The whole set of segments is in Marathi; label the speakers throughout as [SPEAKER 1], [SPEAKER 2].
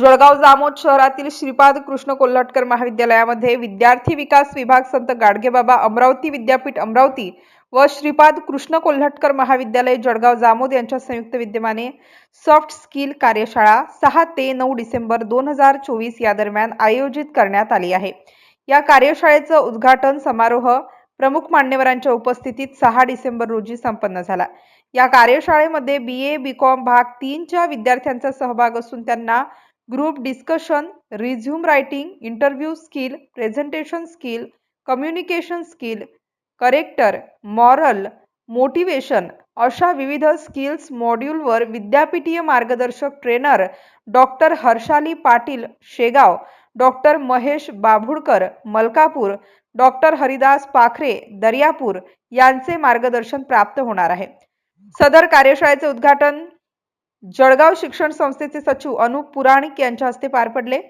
[SPEAKER 1] जळगाव जामोद शहरातील श्रीपाद कृष्ण कोल्हटकर महाविद्यालयामध्ये विद्यार्थी विकास विभाग संत गाडगेबाबा अमरावती विद्यापीठ अमरावती व श्रीपाद कृष्ण कोल्हटकर महाविद्यालय जळगाव जामोद यांच्या संयुक्त विद्यमाने सॉफ्ट स्किल कार्यशाळा सहा ते नऊ डिसेंबर दोन हजार चोवीस या दरम्यान आयोजित करण्यात आली आहे. या कार्यशाळेचं उद्घाटन समारोह प्रमुख मान्यवरांच्या उपस्थितीत सहा डिसेंबर रोजी संपन्न झाला. या कार्यशाळेमध्ये बी ए बी कॉम भाग तीनच्या विद्यार्थ्यांचा सहभाग असून त्यांना group discussion resume writing interview skill presentation skill communication skill character moral motivation अशा विविध स्किल्स मॉड्यूलवर विद्यापीठीय मार्गदर्शक trainer doctor Harshali Patil Shegaon doctor Mahesh Babhudkar Malkapur doctor Haridas Pakhare Daryapur यांचे मार्गदर्शन प्राप्त होणार आहे. सदर कार्यशाळेचे उद्घाटन जळगाव शिक्षण संस्थेचे सचिव अनुप पुराणिक यांच्या हस्ते पार पडले.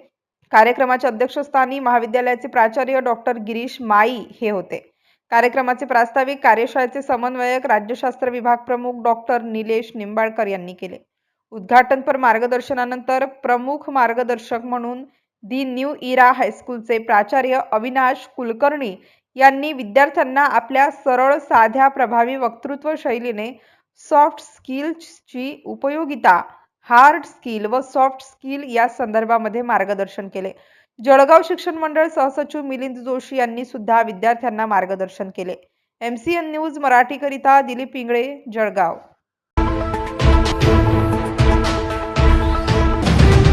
[SPEAKER 1] कार्यक्रमाच्या अध्यक्षस्थानी महाविद्यालयाचे प्राचार्य डॉक्टर गिरीश माई हे होते. कार्यक्रमाचे प्रास्ताविक कार्यशाळेचे समन्वयक राज्यशास्त्र विभाग प्रमुख डॉक्टर निलेश निंबाळकर यांनी केले. उद्घाटनपर मार्गदर्शनानंतर प्रमुख मार्गदर्शक म्हणून दी न्यू इरा हायस्कूलचे प्राचार्य अविनाश कुलकर्णी यांनी विद्यार्थ्यांना आपल्या सरळ साध्या प्रभावी वक्तृत्व शैलीने सॉफ्ट स्किल्सची उपयोगिता हार्ड स्किल व सॉफ्ट स्किल या संदर्भामध्ये मार्गदर्शन केले. जळगाव शिक्षण मंडळ सहसचिव मिलिंद जोशी यांनी सुद्धा विद्यार्थ्यांना मार्गदर्शन केले. एम सी एन न्यूज मराठीकरिता दिलीप इंगळे जळगाव.